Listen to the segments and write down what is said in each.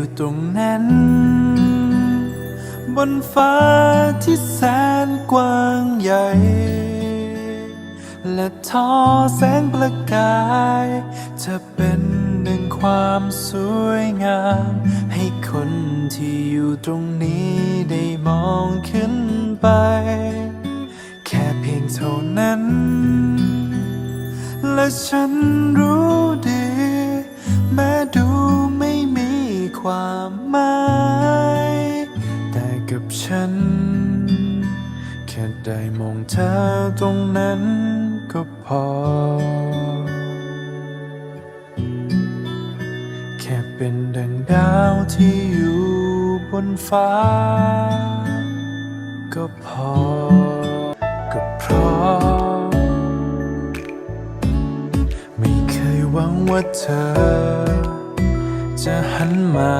อยู่ตรงนั้น บนฟ้าที่แสนกว้างใหญ่ และทอแสงประกายจะเป็นหนึ่งความสวยงาม ให้คนที่อยู่ตรงนี้ได้มองขึ้นไป แค่เพียงเท่านั้น และฉันรู้ ความหมาย แต่กับฉัน แค่ได้มองเธอตรงนั้นก็พอ แค่เป็นดังดาวที่อยู่บนฟ้า ก็พอ ก็เพราะไม่เคยหวังว่าเธอ จะหันมา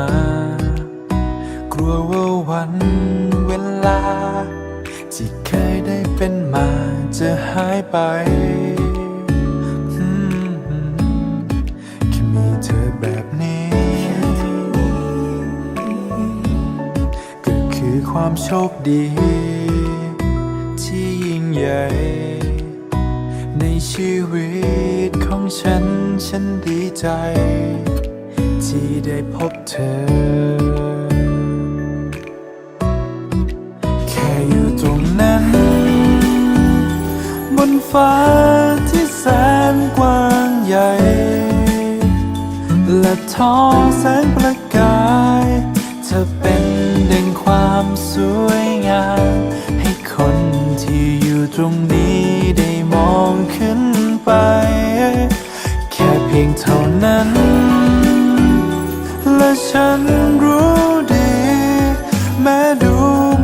กลัวว่าวันเวลา ที่เคยได้เป็นมาจะหายไปแค่มีเธอแบบนี้ ก็คือความโชคดี ที่ยิ่งใหญ่ ในชีวิตของฉันฉันดีใจ ที่ได้พบเธอ แค่อยู่ตรงนั้น บนฟ้าที่แสนกว้างใหญ่ และท้องแสงประกาย เธอเป็นดังความสวยงาม ให้คนที่อยู่ตรงนี้ได้มองขึ้นไป แค่เพียงเท่านั้น ฉันรู้ดี แม้ดู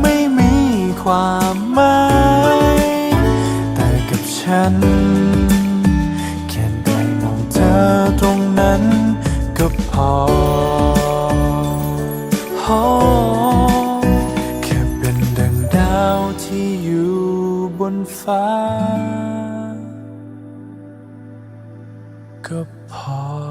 ไม่มีความหมายแต่กับฉัน แค่ได้มองเธอตรงนั้นก็พอ แค่เป็นดังดาวที่อยู่บนฟ้า ก็พอ